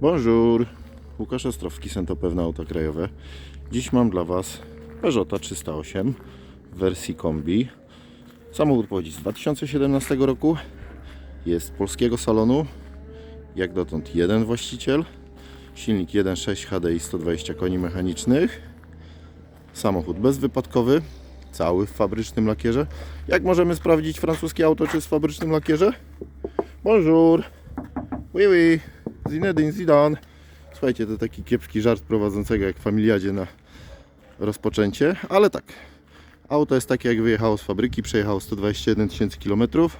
Bonjour, Łukasz Ostrowski, Sento Pewne Auto Krajowe. Dziś mam dla Was Peugeota 308 w wersji kombi. Samochód pochodzi z 2017 roku. Jest polskiego salonu. Jak dotąd jeden właściciel. Silnik 1.6 HDI 120 koni mechanicznych. Samochód bezwypadkowy. Cały w fabrycznym lakierze. Jak możemy sprawdzić francuskie auto, czy jest w fabrycznym lakierze? Bonjour. Oui, oui. Zinedine Zidane. Słuchajcie, to taki kiepski żart prowadzącego jak w familiadzie na rozpoczęcie, ale tak. Auto jest takie jak wyjechało z fabryki, przejechało 121 tysięcy kilometrów.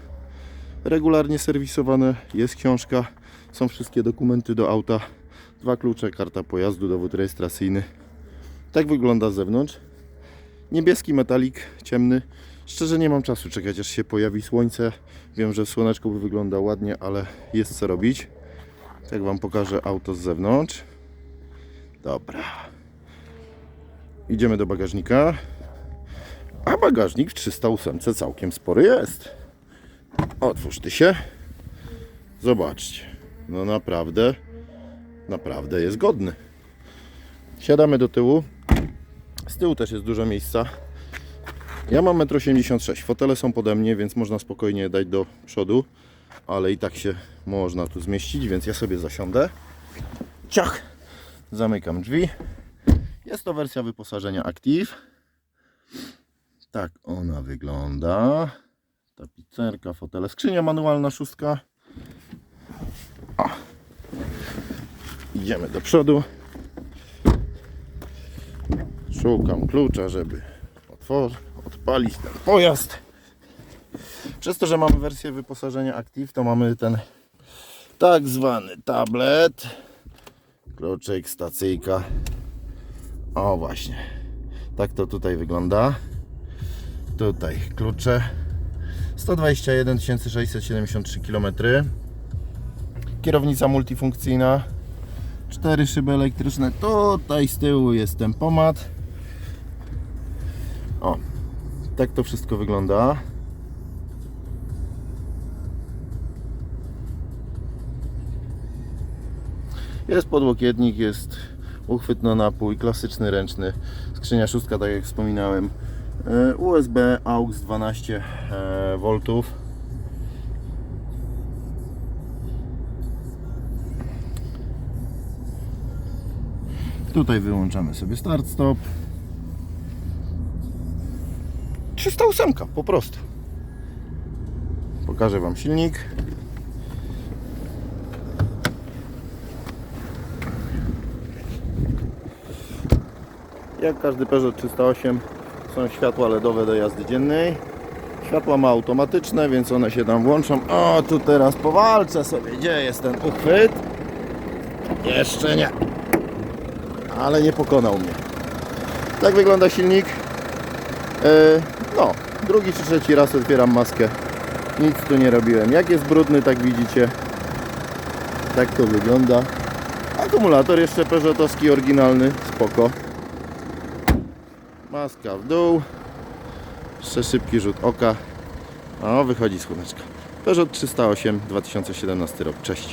Regularnie serwisowane, jest książka, są wszystkie dokumenty do auta. Dwa klucze, karta pojazdu, dowód rejestracyjny. Tak wygląda z zewnątrz. Niebieski metalik, ciemny. Szczerze nie mam czasu czekać aż się pojawi słońce. Wiem, że słoneczko by wygląda ładnie, ale jest co robić. Tak Wam pokażę auto z zewnątrz. Dobra. Idziemy do bagażnika. A bagażnik w 308 całkiem spory jest. Otwórz ty się. Zobaczcie. No naprawdę, naprawdę jest godny. Siadamy do tyłu. Z tyłu też jest dużo miejsca. Ja mam 1,86 m. Fotele są pode mnie, więc można spokojnie dać do przodu, ale i tak się można tu zmieścić, więc ja sobie zasiądę. Ciach! Zamykam drzwi. Jest to wersja wyposażenia Active. Tak ona wygląda. Tapicerka, fotele, skrzynia manualna szóstka. O. Idziemy do przodu. Szukam klucza, żeby otworzyć, odpalić ten pojazd. Przez to, że mamy wersję wyposażenia Active, to mamy ten tak zwany tablet. Kluczyk, stacyjka. O właśnie. Tak to tutaj wygląda. Tutaj klucze. 121 673 km. Kierownica multifunkcyjna. Cztery szyby elektryczne. Tutaj z tyłu jest tempomat. O, tak to wszystko wygląda. Jest podłokietnik, jest uchwyt na napój, klasyczny ręczny, skrzynia szóstka, tak jak wspominałem, E, USB, AUX 12 e. Tutaj wyłączamy sobie start stop. 308 po prostu. Pokażę Wam silnik. Jak każdy Peugeot 308 są światła LEDowe do jazdy dziennej. Światła ma automatyczne, więc one się tam włączą. O, tu teraz powalczę sobie. Gdzie jest ten uchwyt? Jeszcze nie. Ale nie pokonał mnie. Tak wygląda silnik. Yy, no, drugi czy trzeci raz otwieram maskę. Nic tu nie robiłem. Jak jest brudny, tak widzicie. Tak to wygląda. Akumulator jeszcze Peugeotowski oryginalny. Spoko. Maska w dół. Jeszcze szybki rzut oka. O, wychodzi słoneczko. Peugeot 308 2017 rok. Cześć.